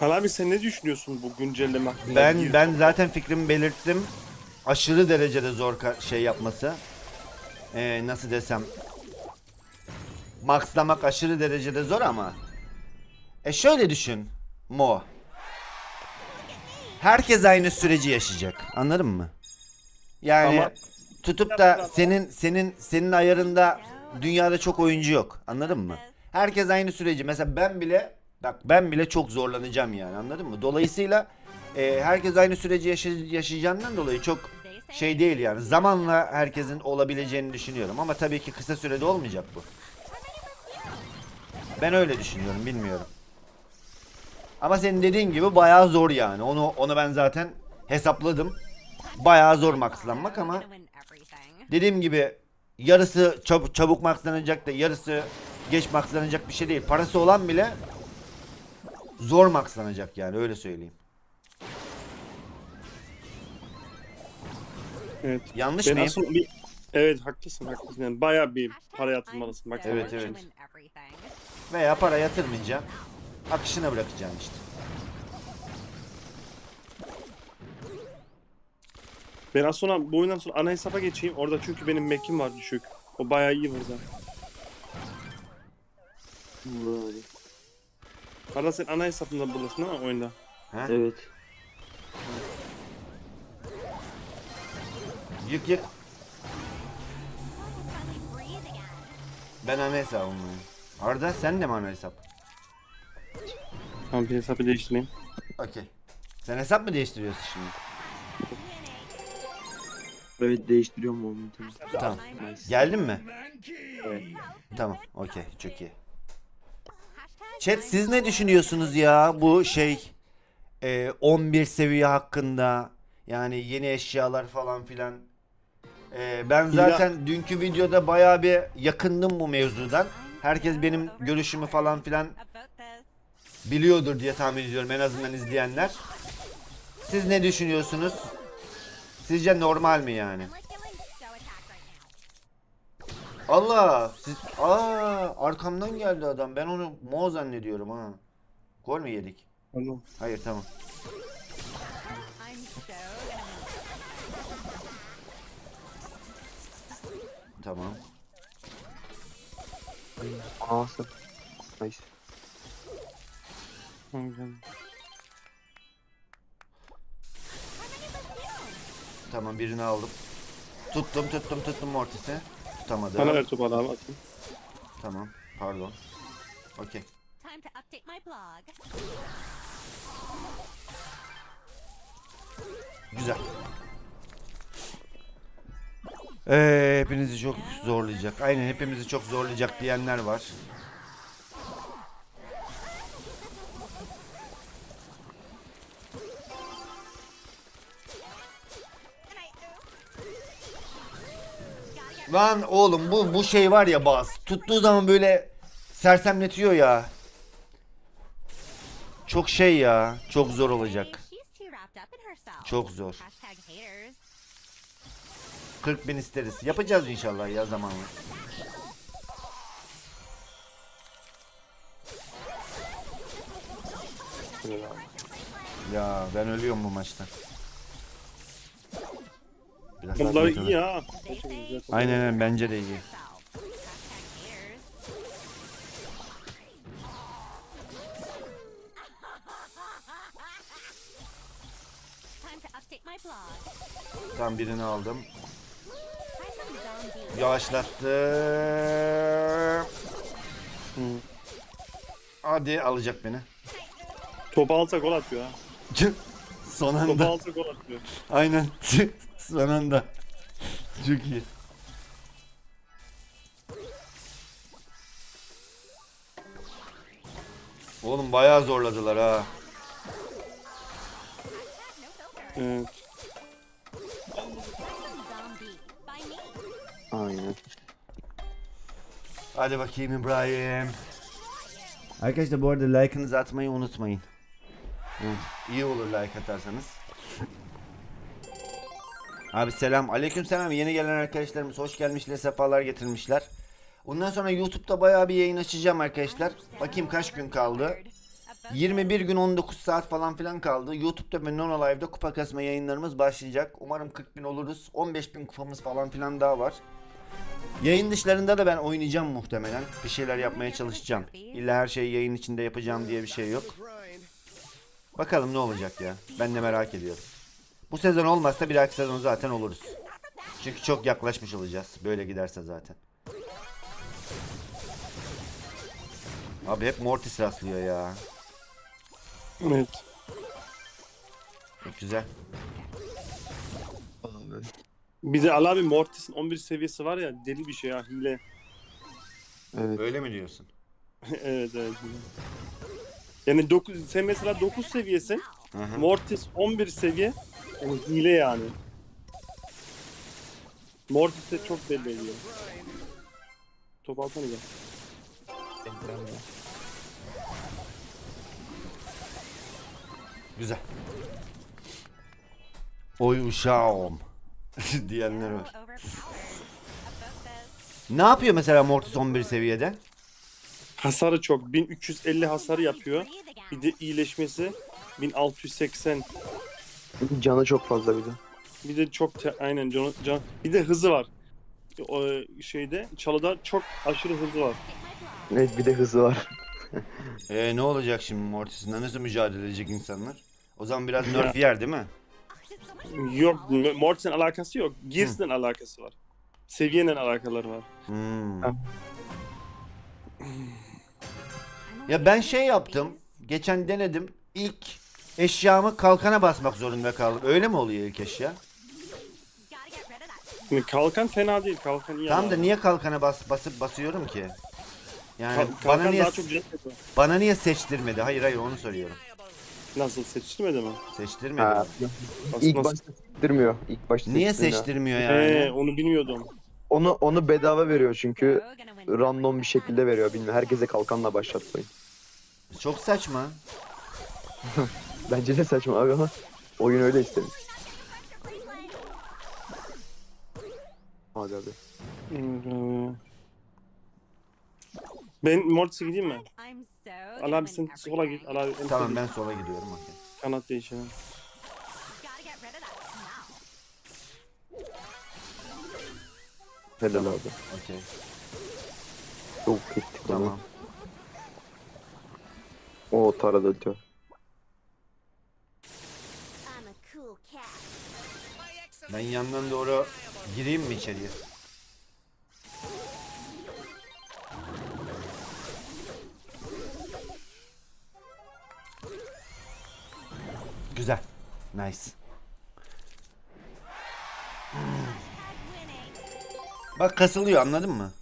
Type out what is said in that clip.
Al abi sen ne düşünüyorsun bu güncelleme hakkında? Ben ben zaten fikrimi belirttim. Aşırı derecede zor ka- şey yapması. Ee, nasıl desem. Maxlamak aşırı derecede zor ama. E şöyle düşün. Mo. Herkes aynı süreci yaşayacak. Anladın mı? Yani Ama- tutup da senin senin senin ayarında dünyada çok oyuncu yok. Anladın mı? Herkes aynı süreci. Mesela ben bile bak ben bile çok zorlanacağım yani. Anladın mı? Dolayısıyla e, herkes aynı süreci yaşa- yaşayacağından dolayı çok şey değil yani. Zamanla herkesin olabileceğini düşünüyorum ama tabii ki kısa sürede olmayacak bu. Ben öyle düşünüyorum, bilmiyorum. Ama senin dediğin gibi bayağı zor yani. Onu onu ben zaten hesapladım. Bayağı zor maxlanmak ama dediğim gibi yarısı çabuk, çabuk maxlanacak da yarısı geç maxlanacak bir şey değil. Parası olan bile zor maxlanacak yani öyle söyleyeyim. Evet. Yanlış Ben mıyım? aslında bir... Evet haklısın haklısın. Yani bayağı bir para yatırmalısın. Bak Evet, evet. Veya para yatırmayacağım. Akışına bırakacağım işte. Ben az sonra bu oyundan sonra ana hesaba geçeyim. Orada çünkü benim Mac'im var düşük. O bayağı iyi burada. Böyle. Arada sen ana hesabında buradasın ama oyunda. Ha? Evet. Yık yık. Ben ana hesabımdayım. Arda sen de mi ana hesap? Tamam bir hesabı değiştireyim. Okey. Sen hesap mı değiştiriyorsun şimdi? Evet değiştiriyorum momentumu. Tamam. Nice. Geldin mi? Evet. Tamam. Okey. Çok iyi. Chat siz ne düşünüyorsunuz ya bu şey e, 11 seviye hakkında yani yeni eşyalar falan filan. E, ben zaten dünkü videoda bayağı bir yakındım bu mevzudan. Herkes benim görüşümü falan filan biliyordur diye tahmin ediyorum en azından izleyenler. Siz ne düşünüyorsunuz? Sizce normal mi yani? Allah! Siz... Aa, arkamdan geldi adam. Ben onu Mo zannediyorum ha. Gol mü yedik? Tamam. Hayır tamam. Tamam. Awesome. Nice. Tamam, birini aldım. Tuttum tuttum tuttum Mortis'i. Tutamadım. Bana ver topu abi atayım. Tamam. Pardon. Okey. Time to update my blog. Güzel. Ee, hepinizi çok zorlayacak. Aynen hepimizi çok zorlayacak diyenler var. Lan oğlum bu bu şey var ya baz. Tuttuğu zaman böyle sersemletiyor ya. Çok şey ya. Çok zor olacak. Çok zor. Hashtag haters. 40 bin isteriz. Yapacağız inşallah ya zamanla. Ya ben ölüyorum bu maçta. Biraz Bunlar iyi ha. Aynen aynen bence de iyi. yourself. Hashtag haters. Time to update my blog. Tam birini aldım. Try some zombie. Yavaşlattım. Hı. Hadi alacak beni. Topu alsa gol atıyor ha. Son Topu anda. alsa gol atıyor. Aynen. Son anda. Çok iyi. Oğlum bayağı zorladılar ha. Evet. Aynen. Hadi bakayım İbrahim. Arkadaşlar bu arada like'ınızı atmayı unutmayın. Evet, iyi olur like atarsanız. Abi selam. Aleyküm selam. Yeni gelen arkadaşlarımız hoş gelmişler, sefalar getirmişler. Ondan sonra YouTube'da bayağı bir yayın açacağım arkadaşlar. Bakayım kaç gün kaldı. About 21 gün 19 saat falan filan kaldı. YouTube'da ve Nono Live'da kupa kasma yayınlarımız başlayacak. Umarım 40 bin oluruz. 15 bin kupamız falan filan daha var. Yayın dışlarında da ben oynayacağım muhtemelen. Bir şeyler yapmaya çalışacağım. İlla her şeyi yayın içinde yapacağım diye bir şey yok. Bakalım ne olacak ya. Ben de merak ediyorum. Bu sezon olmazsa bir dahaki sezon zaten oluruz. Çünkü çok yaklaşmış olacağız. Böyle giderse zaten. Abi hep Mortis rastlıyor ya. Evet. Çok güzel. Abi. Bir de Ali abi Mortis'in 11 seviyesi var ya deli bir şey ya hile. Evet. Öyle mi diyorsun? evet evet. Yani 9, sen mesela 9 seviyesin. Hı. Mortis 11 seviye. Yani hile yani. Mortis de çok belli ediyor. Top alsana gel. Güzel. Oy uşağım. diyenler var. Ne yapıyor mesela Mortis 11 seviyede? Hasarı çok. 1350 hasarı yapıyor. Bir de iyileşmesi 1680. Canı çok fazla bir de. Bir de çok te- aynen can, can bir de hızı var. O şeyde çalıda çok aşırı hızı var. Evet bir de hızı var. Ee, ne olacak şimdi Mortis'le nasıl mücadele edecek insanlar? O zaman biraz nerf yer değil mi? Yok Mortis'in alakası yok. Gears'ın alakası var. Seviyenin alakaları var. Hmm. Ha. Ya ben şey yaptım. Geçen denedim. İlk eşyamı kalkana basmak zorunda kaldım. Öyle mi oluyor ilk eşya? Şimdi kalkan fena değil. Kalkan iyi. Tamam ama. da niye kalkana bas basıp basıyorum ki? Yani Kal- bana kalkan niye daha çok can yapıyor. bana niye seçtirmedi? Hayır hayır onu soruyorum. Nasıl seçilmedi mi? Seçtirmedi. Ha, ilk Nasıl- başta seçtirmiyor. İlk başta Niye seçtirmiyor. seçtirmiyor Ee, yani? onu bilmiyordum. Onu onu bedava veriyor çünkü random bir şekilde veriyor bilmiyorum. Herkese kalkanla başlatmayın. Çok saçma. Bence de saçma abi ama oyun öyle istemiş. Hadi abi. Ben Mortis'e gideyim mi? Ali abi sen sola git. Ali abi en Tamam sola ben sola gidiyorum. okey. Kanat değişelim. Helal abi. Okey. Çok ettik onu. Tamam. O taradı ötüyor. Ben yandan doğru gireyim mi içeriye? Güzel. Nice. Bak kasılıyor anladın mı?